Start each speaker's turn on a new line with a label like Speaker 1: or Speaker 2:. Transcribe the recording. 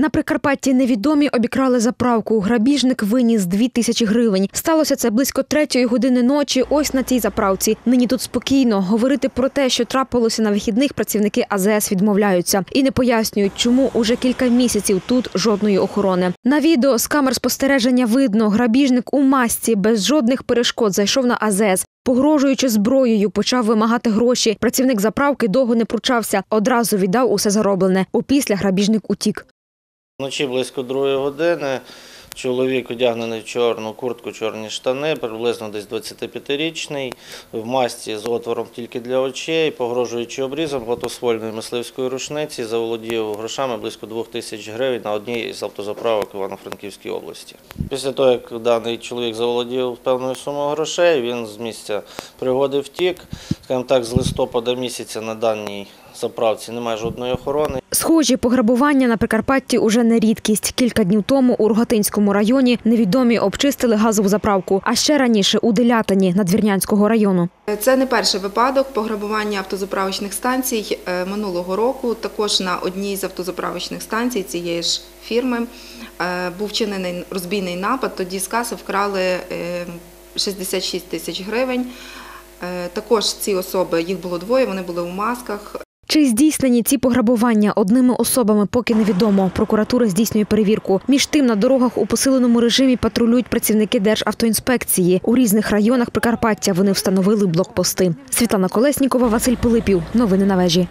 Speaker 1: На Прикарпатті невідомі обікрали заправку. Грабіжник виніс дві тисячі гривень. Сталося це близько третьої години ночі. Ось на цій заправці. Нині тут спокійно. Говорити про те, що трапилося на вихідних, працівники АЗС відмовляються і не пояснюють, чому уже кілька місяців тут жодної охорони. На відео з камер спостереження видно, грабіжник у масці без жодних перешкод зайшов на АЗС. Погрожуючи зброєю, почав вимагати гроші. Працівник заправки довго не пручався, одразу віддав усе зароблене. Опісля грабіжник утік.
Speaker 2: Вночі близько другої години чоловік одягнений в чорну куртку, чорні штани, приблизно десь 25-річний, в масці з отвором тільки для очей, погрожуючи обрізом гладкоствольної мисливської рушниці, заволодів грошами близько 2 тисяч гривень на одній з автозаправок Івано-Франківській області. Після того, як даний чоловік заволодів певною сумою грошей, він з місця пригоди втік. Скажімо так, з листопада місяця на даній заправці немає жодної охорони.
Speaker 1: Схожі пограбування на Прикарпатті уже не рідкість. Кілька днів тому у Рогатинському районі невідомі обчистили газову заправку, а ще раніше у Делятині Надвірнянського району.
Speaker 3: Це не перший випадок пограбування автозаправочних станцій Е, минулого року. Також на одній з автозаправочних станцій цієї ж фірми е, був вчинений розбійний напад. Тоді з каси вкрали е, 66 тисяч гривень. Е, Також ці особи, їх було двоє, вони були у масках.
Speaker 1: Чи здійснені ці пограбування одними особами, поки невідомо. Прокуратура здійснює перевірку. Між тим на дорогах у посиленому режимі патрулюють працівники Державтоінспекції. У різних районах Прикарпаття вони встановили блокпости. Світлана Колеснікова, Василь Пилипів. Новини на вежі.